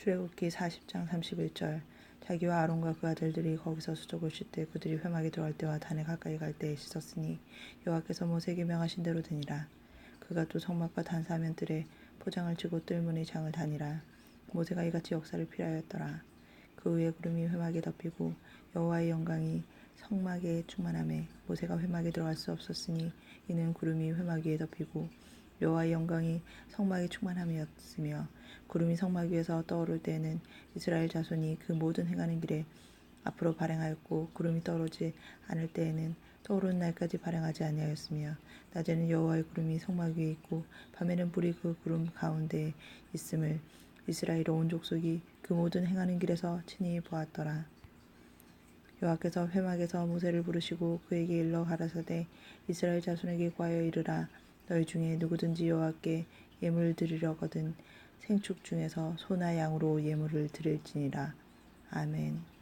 출애굽기 40장 31절. 자기와 아론과 그 아들들이 거기서 수족을 쉴 때 그들이 회막에 들어갈 때와 단에 가까이 갈 때에 씻었으니 여호와께서 모세에게 명하신 대로 되니라. 그가 또 성막과 단 사면들에 포장을 치고 뜰문의 장을 다니라. 모세가 이같이 역사를 필하였더라. 그 후에 구름이 회막에 덮이고 여호와의 영광이 성막에 충만함에 모세가 회막에 들어갈 수 없었으니 이는 구름이 회막 위에 덮이고 여호와의 영광이 성막에 충만함이었으며 구름이 성막 위에서 떠오를 때에는 이스라엘 자손이 그 모든 행하는 길에 앞으로 발행하였고 구름이 떠오르지 않을 때에는 떠오르는 날까지 발행하지 아니하였으며 낮에는 여호와의 구름이 성막 위에 있고 밤에는 불이 그 구름 가운데에 있음을 이스라엘 온 족속이 그 모든 행하는 길에서 친히 보았더라. 여호와께서 회막에서 모세를 부르시고 그에게 일러 가라사대 이스라엘 자손에게 구하여 이르라 너희 중에 누구든지 여호와께 예물 드리려거든 생축 중에서 소나 양으로 예물을 드릴지니라 아멘.